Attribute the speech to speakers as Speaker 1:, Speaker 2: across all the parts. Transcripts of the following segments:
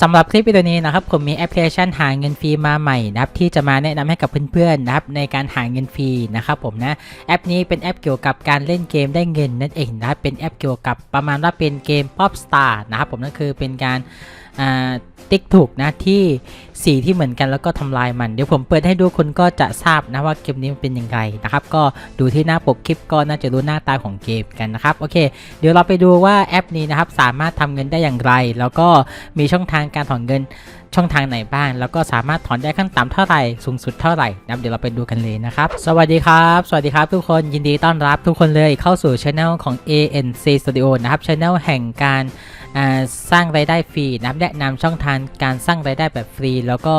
Speaker 1: สำหรับคลิปวิดีโอนี้นะครับผมมีแอปพลิเคชันหาเงินฟรีมาใหม่นะครับที่จะมาแนะนำให้กับเพื่อนๆนะครับในการหาเงินฟรีนะครับผมนะแอปนี้เป็นแอปเกี่ยวกับการเล่นเกมได้เงินนั่นเองนะครับเป็นแอปเกี่ยวกับประมาณว่าเป็นเกม Pop Star นะครับผมนั่นคือเป็นการ ติ๊กถูกนะที่สีที่เหมือนกันแล้วก็ทำลายมัน เดี๋ยวผมเปิดให้ดูคนก็จะทราบนะว่าเกมนี้มันเป็นยังไงนะครับ ก็ดูที่หน้าปกคลิปก็น่าจะรู้หน้าตาของเกมกันนะครับโอเค เดี๋ยวเราไปดูว่าแอปนี้นะครับสามารถทำเงินได้อย่างไร แล้วก็มีช่องทางการถอนเงิน ช่องทางไหนบ้าง แล้วก็สามารถถอนได้ขั้นต่ำเท่าไหร่สูงสุดเท่าไหร่นับเดี๋ยวเราไปดูกันเลยนะครับ สวัสดีครับ สวัสดีครับทุกคนยินดีต้อนรับทุกคนเลยเข้าสู่ช anel ของ ANC Studio นะครับช anel แห่งการสร้างรายได้ฟรีนะครับแนะนำช่องทางการสร้างรายได้แบบฟรี แล้วก็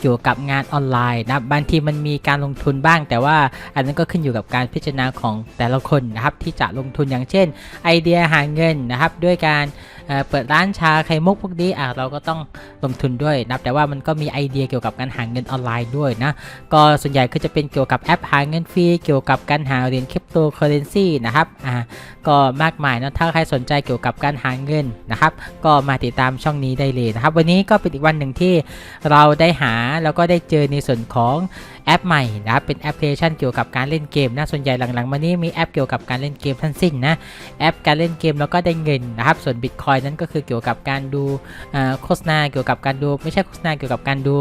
Speaker 1: เกี่ยวกับงานออนไลน์นะบางทีมันมีการลงทุนบ้าง แต่ว่าอันนั้นก็ขึ้นอยู่กับการพิจารณาของแต่ละคนนะครับที่จะลงทุนอย่างเช่น ไอเดียหาเงินนะครับด้วยการ เปิดร้านชาไข่มุกพวกนี้อะเราก็ต้องลงทุนด้วยนะแต่ว่ามันก็มีไอเดียเกี่ยวกับการหาเงินออนไลน์ด้วยนะก็ส่วนใหญ่ก็จะเป็นเกี่ยวกับแอปหาเงินฟรีเกี่ยวกับการหาเหรียญคริปโตเคอเรนซีนะครับอ่าก็มากมายนะถ้าใครสนใจเกี่ยวกับการหาเงินนะครับ ก็มาติดตามช่องนี้ได้เลยนะครับ วันนี้ก็เป็นอีกวันหนึ่งที่เราได้หาแล้วก็ได้เจอในส่วนของแอปใหม่นะครับเป็นแอปพลิเคชันเกี่ยวกับการเล่นเกมนะส่วนใหญ่หลังๆมานี้มีแอปเกี่ยวกับการเล่นเกมทั้งสิ้นนะแอปการเล่นเกมแล้วก็ได้เงินนะครับส่วนบิตคอยอยนั้นก็คือเกี่ยวกับการดูโฆษณาเกี่ยวกับการดู ไม่ใช่โฆษณาเกี่ยวกับการดู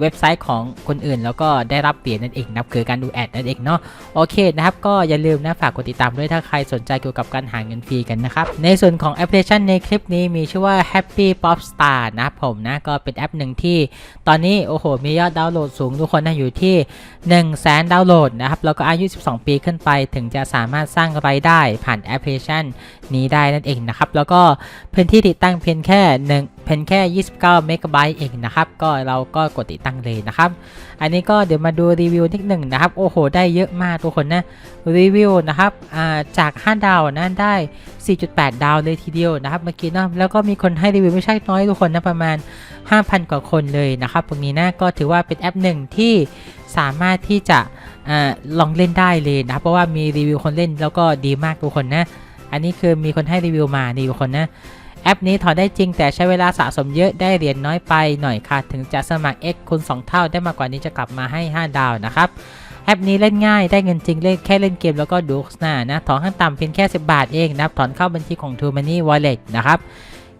Speaker 1: เว็บไซต์ของคนอื่น แล้วก็ได้รับเหรียญนั่นเองนะครับคือการดูแอดนั่นเองเนาะโอเคนะครับก็อย่าลืมนะฝากกดติดตามด้วยถ้าใครสนใจเกี่ยวกับการหาเงินฟรีกันนะครับในส่วนของแอปพลิเคชันในคลิปนี้มีชื่อว่า Happy Pop Star นะครับผมนะก็เป็นแอปหนึ่งที่ ตอนนี้โอ้โหมียอดดาวน์โหลดสูงทุกคนนะอยู่ที่1 0 0 0 0แสนดาวน์โหลดนะครับแล้วก็อายุ 12 ปีขึ้นไปถึงจะสามารถสร้างรายได้ผ่านแอปพลิเคชันนี้ได้นั่นเองนะครับแล้วก็พื้นที่ติดตั้งเพียงแค่1 พียงแค่ 29 เมกะไบต์เองนะครับ ก็เราก็กดติดตั้งเลยนะครับ อันนี้ก็เดี๋ยวมาดูรีวิวนิดหนึ่งนะครับ โอ้โห ได้เยอะมากทุกคนนะ รีวิวนะครับอ่าจาก 5 ดาวนะได้ 4.8 ดาวเลยทีเดียวนะครับ เมื่อกี้เนะแล้วก็มีคนให้รีวิวไม่ใช่น้อยทุกคนนะประมาณ 5,000 กว่าคนเลยนะครับตรงนี้นะก็ถือว่าเป็นแอปหนึ่งที่สามารถที่จะอาลองเล่นได้เลยนะเพราะว่ามีรีวิวคนเล่นแล้วก็ดีมากทุกคนนะ อันนี้คือมีคนให้รีวิวมานี่ทุกคนนะ แอปนี้ถอนได้จริงแต่ใช้เวลาสะสมเยอะได้เหรียญน้อยไปหน่อยค่ะ ถึงจะสมัคร X คูณ2 เท่าได้มากกว่านี้จะกลับมาให้ 5 ดาวนะครับ แอปนี้เล่นง่ายได้เงินจริงเล่นแค่เล่นเกมแล้วก็ดูโฆษณานะ ถอนขั้นต่ำเพียงแค่ 10 บาทเองนะครับถอนเข้าบัญชีของ True Money Wallet นะครับ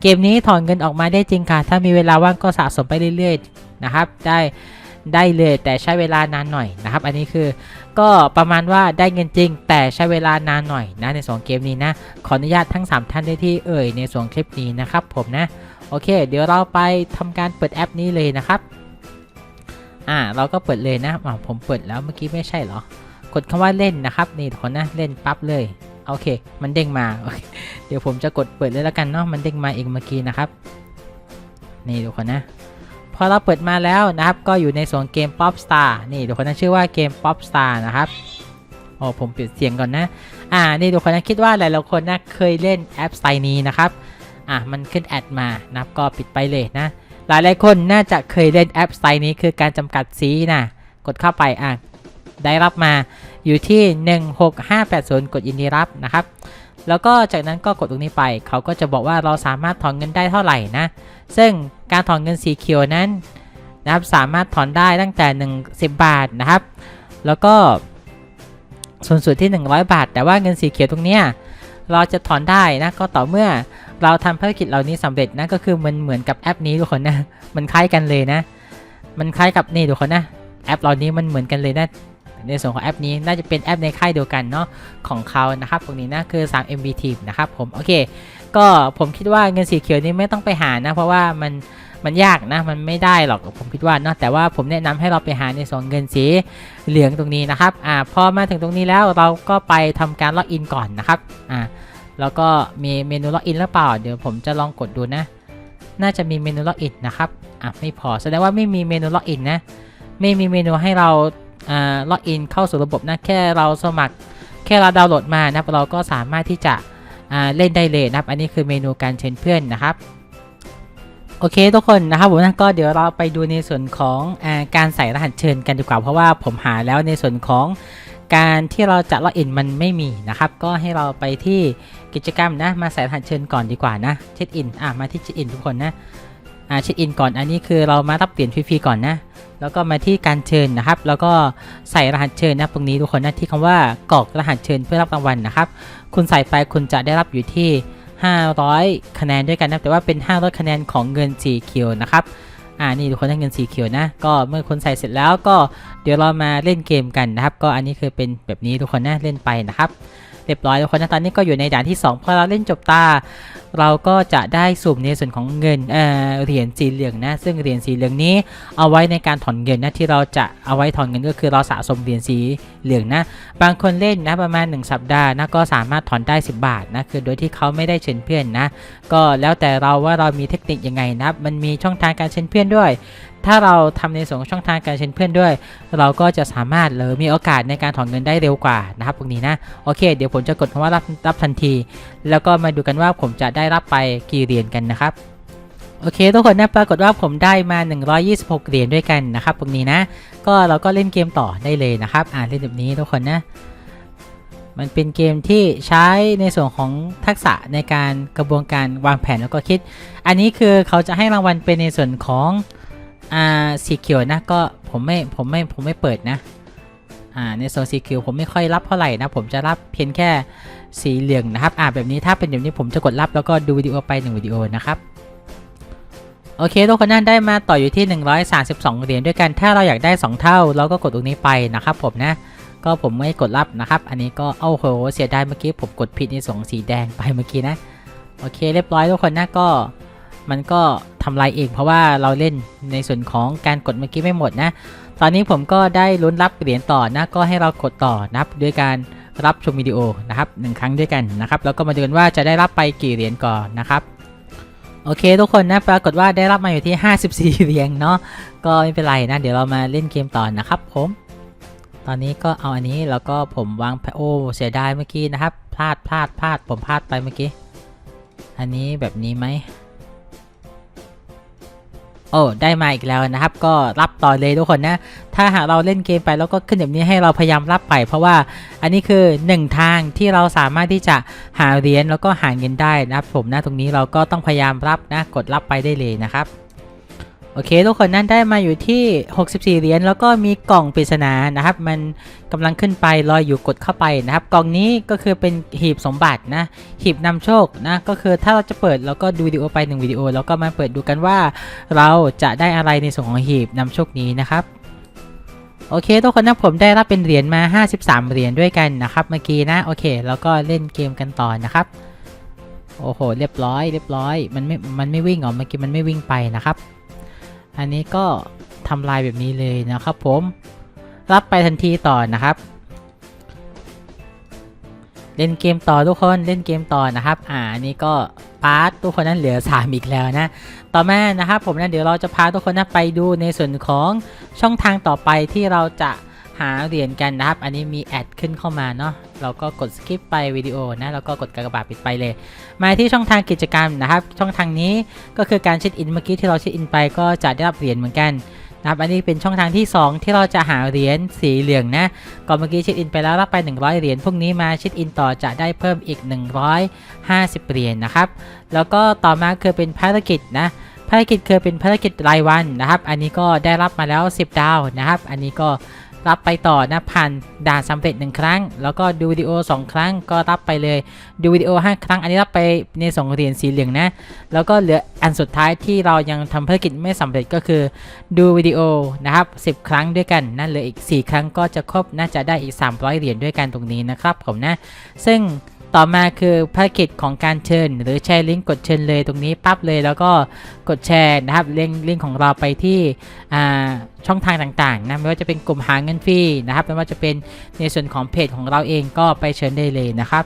Speaker 1: เกมนี้ถอนเงินออกมาได้จริงค่ะ ถ้ามีเวลาว่างก็สะสมไปเรื่อยๆนะครับได้ได้เลยแต่ใช้เวลานานหน่อยนะครับ อันนี้คือ ก็ประมาณว่าได้เงินจริง แต่ใช้เวลานานหน่อยนะในสองเกมนี้นะ ขออนุญาตทั้ง 3 ท่านได้ที่เอ่ยในส่วนคลิปนี้นะครับผมนะ โอเค เดี๋ยวเราไปทำการเปิดแอปนี้เลยนะครับ อ่าเราก็เปิดเลยนะอ่าผมเปิดแล้วเมื่อกี้ไม่ใช่เหรอ กดคำว่าเล่นนะครับนี่ทุกคนนะเล่นปั๊บเลยโอเค มันเด้งมาเเดี๋ยวผมจะกดเปิดเลยแล้วกันเนาะมันเด้งมาเองเมื่อกี้นะครับ นี่ทุกคนนะ พอเราเปิดมาแล้วนะครับ ก็อยู่ในส่วนเกม Pop Star นี่ทุกคนนะชื่อว่าเกม Pop Star นะครับโอ้ผมปิดเสียงก่อนนะ อ่า นี่ทุกคนนะคิดว่าหลายๆคนนะเคยเล่นแอปสไตล์นี้นะครับ อะมันขึ้นแอดมานะครับก็ปิดไปเลยนะ หลายหลายๆคนน่าจะเคยเล่นแอปสไตล์นี้คือการจำกัดสีนะกดเข้าไปอะได้รับมาอยู่ที่ 16580 กดยินดีรับนะครับ แล้วก็จากนั้นก็กดตรงนี้ไป เขาก็จะบอกว่าเราสามารถถอนเงินได้เท่าไหร่นะ ซึ่งการถอนเงินสีเขียวนั้นนะครับสามารถถอนได้ตั้งแต่1 10 บาทนะครับ แล้วก็ส่วนสุดที่ 100 บาท แต่ว่าเงินสีเขียวตรงเนี้ยเราจะถอนได้นะก็ต่อเมื่อเราทำภารกิจเหล่านี้สำเร็จนะก็คือมันเหมือนกับแอปนี้ทุกคนนะมันคล้ายกันเลยนะ มันคล้ายกับนี่ทุกคนนะแอปเหล่านี้มันเหมือนกันเลยนะ ในส่วนของแอปนี้น่าจะเป็นแอปในค่ายเดียวกันเนาะของเขานะครับตรงนี้นะคือ 3 MB Team นะครับผมโอเค ก็ผมคิดว่าเงินสีเขียวนี้ไม่ต้องไปหานะ เพราะว่ามันมันยากนะมันไม่ได้หรอกผมคิดว่าเนาะแต่ว่าผมแนะนำให้เราไปหาในส่วนเงินสีเหลืองตรงนี้นะครับอ่าพอมาถึงตรงนี้แล้วเราก็ไปทำการล็อกอินก่อนนะครับอ่าแล้วก็มีเมนูล็อกอินหรือเปล่า เดี๋ยวผมจะลองกดดูนะ น่าจะมีเมนูล็อกอินนะครับอะไม่พอแสดงว่าไม่มีเมนูล็อกอินนะ ไม่มีเมนูให้เรา ล็อกอินเข้าสู่ระบบนะแค่เราสมัครแค่เราดาวน์โหลดมานะครับเราก็สามารถที่จะอ่าเล่นได้เลยนะครับ อันนี้คือเมนูการเชิญเพื่อนนะครับโอเคทุกคนนะครับผมนะก็เดี๋ยวเราไปดูในส่วนของอาการใส่รหัสเชิญกันดีกว่าเพราะว่าผมหาแล้วในส่วนของการที่เราจะล็อกอินมันไม่มีนะครับ ก็ให้เราไปที่กิจกรรมนะมาใส่รหัสเชิญก่อนดีกว่านะเช็คอินอะมาที่เช็คอินทุกคนนะอ่าเช็คอินก่อนอันนี้คือเรามารับเหรียญฟรีๆก่อนนะ แล้วก็มาที่การเชิญนะครับ แล้วก็ใส่รหัสเชิญนะตรงนี้ทุกคนนะที่คำว่ากรอกรหัสเชิญเพื่อรับรางวัลนะครับ คุณใส่ไปคุณจะได้รับอยู่ที่ 500 คะแนนด้วยกันนะแต่ว่าเป็น 500 คะแนนของเงิน4คิวนะครับอ่านี่ทุกคนได้เงิน4คิวนะ ก็เมื่อคุณใส่เสร็จแล้วก็เดี๋ยวเรามาเล่นเกมกันนะครับ ก็อันนี้คือเป็นแบบนี้ทุกคนนะเล่นไปนะครับ เรียบร้อยทุกคนนะตอนนี้ก็อยู่ในด่านที่ 2 พอเราเล่นจบตา เราก็จะได้สุ่มในส่วนของเงินเอ่อเหรียญสีเหลืองนะ ซึ่งเหรียญสีเหลืองนี้เอาไว้ในการถอนเงินนะที่เราจะเอาไว้ถอนเงินก็คือเราสะสมเหรียญสีเหลืองนะ บางคนเล่นนะประมาณ 1 สัปดาห์นะก็สามารถถอนได้ 10 บาทนะคือโดยที่เขาไม่ได้เชิญเพื่อนนะ ก็แล้วแต่เราว่าเรามีเทคนิคยังไงนะมันมีช่องทางการเชิญเพื่อนด้วย ถ้าเราทำในส่วนของช่องทางการเชิญเพื่อนด้วย เราก็จะสามารถหรือมีโอกาสในการถอนเงินได้เร็วกว่านะครับตรงนี้นะโอเค เดี๋ยวผมจะกดคำว่ารับรับทันที แล้วก็มาดูกันว่าผมจะได้รับไปกี่เหรียญกันนะครับโอเคทุกคนนะปรากฏว่าผมได้มา 126 เหรียญด้วยกันนะครับตรงนี้นะ ก็เราก็เล่นเกมต่อได้เลยนะครับอ่านเล่นแบบนี้ทุกคนนะมันเป็นเกมที่ใช้ในส่วนของทักษะในการกระบวนการวางแผนแล้วก็คิด อันนี้คือเขาจะให้รางวัลเป็นในส่วนของ อ่าสีเขียวนะก็ผมไม่ผมไม่ผมไม่เปิดนะอ่าในโซนสีเขียวผมไม่ค่อยรับเท่าไหร่นะผมจะรับเพียงแค่สีเหลืองนะครับอ่าแบบนี้ถ้าเป็นแบบนี้ผมจะกดรับแล้วก็ดูวิดีโอไปหนึ่งวิดีโอนะครับโอเคทุกคนนั่นได้มาต่ออยู่ที่ 132 เหรียญด้วยกันถ้าเราอยากได้ 2 เท่าเราก็กดตรงนี้ไปนะครับ ผมนะก็ผมไม่กดรับนะครับ อันนี้ก็เอ้าโหเสียดายเมื่อกี้ผมกดผิดในส่วนของสีแดงไปเมื่อกี้นะโอเคเรียบร้อยทุกคนนะก็มันก็ ทำลายเอง เพราะว่าเราเล่นในส่วนของการกดเมื่อกี้ไม่หมดนะ ตอนนี้ผมก็ได้ลุ้นรับเหรียญต่อนะ ก็ให้เรากดต่อนับด้วยการรับชมวิดีโอนะครับหนึ่งครั้งด้วยกันนะครับ แล้วก็มาดูกันว่าจะได้รับไปกี่เหรียญก่อนนะครับ โอเคทุกคนนะปรากฏว่าได้รับมาอยู่ที่ 54 เหรียญเนาะ ก็ไม่เป็นไรนะ เดี๋ยวเรามาเล่นเกมต่อนะครับผมตอนนี้ก็เอาอันนี้แล้วก็ผมวางโอ้เสียดายเมื่อกี้นะครับ พลาดพลาดพลาดผมพลาดไปเมื่อกี้ อันนี้แบบนี้ไหม อ้ได้มาอีกแล้วนะครับ ก็รับต่อเลยทุกคนนะ ถ้าหากเราเล่นเกมไปแล้วก็ขึ้นแบบนี้ให้เราพยายามรับไป เพราะว่าอันนี้คือหนึ่งทางที่เราสามารถที่จะหาเหรียญแล้วก็หาเงินได้นะครับผมนะตรงนี้เราก็ต้องพยายามรับนะกดรับไปได้เลยนะครับ โอเค ทุกคนนั่นได้มาอยู่ที่ 64 เหรียญแล้วก็มีกล่องปริศนานะครับ มันกำลังขึ้นไปลอยอยู่กดเข้าไปนะครับ กล่องนี้ก็คือเป็นหีบสมบัตินะ หีบนำโชคนะ ก็คือถ้าเราจะเปิดแล้วก็ดูวิดีโอไปหนึ่งวิดีโอ แล้วก็มาเปิดดูกันว่าเราจะได้อะไรในส่วนของหีบนำโชคนี้นะครับโอเคทุกคนนะผมได้รับเป็นเหรียญมา 53 เหรียญด้วยกันนะครับเมื่อกี้นะโอเค แล้วก็เล่นเกมกันต่อนะครับโอ้โห เรียบร้อย เรียบร้อย มันไม่ มันไม่วิ่งเหรอ เมื่อกี้มันไม่วิ่งไปนะครับ อันนี้ก็ทำลายแบบนี้เลยนะครับผม รับไปทันทีต่อนะครับ เล่นเกมต่อทุกคนเล่นเกมต่อนะครับ อ่าอันนี้ก็พาร์ททุกคนนั้นเหลือ3อีกแล้วนะ ต่อมานะครับผมนะเดี๋ยวเราจะพาทุกคนนะไปดูในส่วนของช่องทางต่อไปที่เราจะ หาเหรียญกันนะครับ อันนี้มีแอดขึ้นเข้ามาเนาะ เราก็กดสกิปไปวิดีโอนะ แล้วก็กดกากบาทปิดไปเลย มาที่ช่องทางกิจกรรมนะครับ ช่องทางนี้ก็คือการเช็คอินเมื่อกี้ที่เราเช็คอินไปก็จะได้รับเหรียญเหมือนกันนะครับ อันนี้เป็นช่องทางที่ 2 ที่เราจะหาเหรียญสีเหลืองนะ ก่อนเมื่อกี้เช็คอินไปแล้วรับไป 100 เหรียญพวกนี้มาเช็คอินต่อจะได้เพิ่มอีก 150 เหรียญนะครับ แล้วก็ต่อมาคือเป็นภารกิจนะภารกิจคือเป็นภารกิจรายวันนะครับ อันนี้ก็ได้รับมาแล้ว 10 ดาวนะครับ อันนี้ก็ รับไปต่อนะผ่านด่านสำเร็จหนึ่งครั้ง แล้วก็ดูวิดีโอ 2 ครั้งก็รับไปเลย ดูวิดีโอ 5 ครั้ง อันนี้รับไปในสองเหรียญสีเหลืองนะ แล้วก็เหลืออันสุดท้ายที่เรายังทำภารกิจไม่สำเร็จก็คือดูวิดีโอนะครับ10 ครั้งด้วยกันนั่นเหลืออีก 4 ครั้งก็จะครบน่าจะได้อีก 300 เหรียญด้วยกันตรงนี้นะครับผมนะ ซึ่ง ต่อมาคือภารกิจของการเชิญ หรือแชร์ลิงก์กดเชิญเลยตรงนี้ปั๊บเลยแล้วก็กดแชร์นะครับลิงก์ลิงก์ของเราไปที่อ่าช่องทางต่างๆนะไม่ว่าจะเป็นกลุ่มหาเงินฟรีนะครับไม่ว่าจะเป็นในส่วนของเพจของเราเองก็ไปเชิญได้เลยนะครับ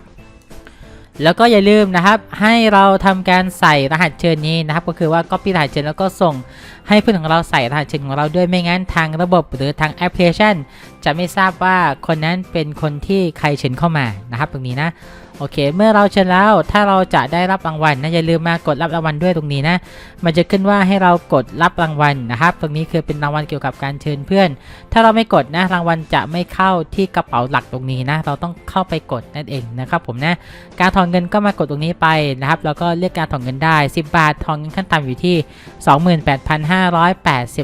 Speaker 1: แล้วก็อย่าลืมนะครับให้เราทำการใส่รหัสเชิญนี้นะครับ ก็คือว่า copy รหัสเชิญแล้วก็ส่งให้เพื่อนของเราใส่รหัสเชิญของเราด้วยไม่งั้นทางระบบหรือทางแอปพลิเคชัน จะไม่ทราบว่าคนนั้นเป็นคนที่ใครเชิญเข้ามานะครับ ตรงนี้นะ โอเค เมื่อเราเชิญแล้วถ้าเราจะได้รับรางวัลนะอย่าลืมมากดรับรางวัลด้วยตรงนี้นะ มันจะขึ้นว่าให้เรากดรับรางวัลนะครับ ตรงนี้คือเป็นรางวัลเกี่ยวกับการเชิญเพื่อน ถ้าเราไม่กดนะรางวัลจะไม่เข้าที่กระเป๋าหลักตรงนี้นะ เราต้องเข้าไปกดนั่นเองนะครับผมนะ การถอนเงินก็มากดตรงนี้ไปนะครับ แล้วก็เลือกการถอนเงินได้ 10 บาท ถอนเงินขั้นต่ำอยู่ที่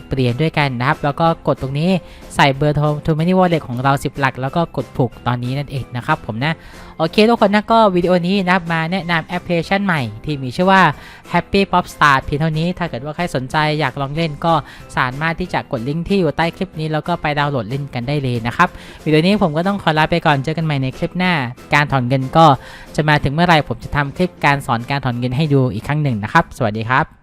Speaker 1: 28,580เหรียญด้วยกันนะครับ แล้วก็กดตรงนี้ใส่เบอร์โทร t o Many Wallet ของเรา 10 หลัก แล้วก็กดผูกตอนนี้นั่นเองนะครับผมนะ โอเคทุกคนนะก็วิดีโอนี้นะครับมาแนะนำแอปพลิเคชันใหม่ที่มีชื่อว่า Happy Popstar เพียงเท่านี้ถ้าเกิดว่าใครสนใจอยากลองเล่นก็สามารถที่จะกดลิงก์ที่อยู่ใต้คลิปนี้แล้วก็ไปดาวน์โหลดเล่นกันได้เลยนะครับวิดีโอนี้ผมก็ต้องขอลาไปก่อนเจอกันใหม่ในคลิปหน้า การถอนเงินก็จะมาถึงเมื่อไหร่ผมจะทำคลิปการสอนการถอนเงินให้ดูอีกครั้งหนึ่งนะครับ สวัสดีครับ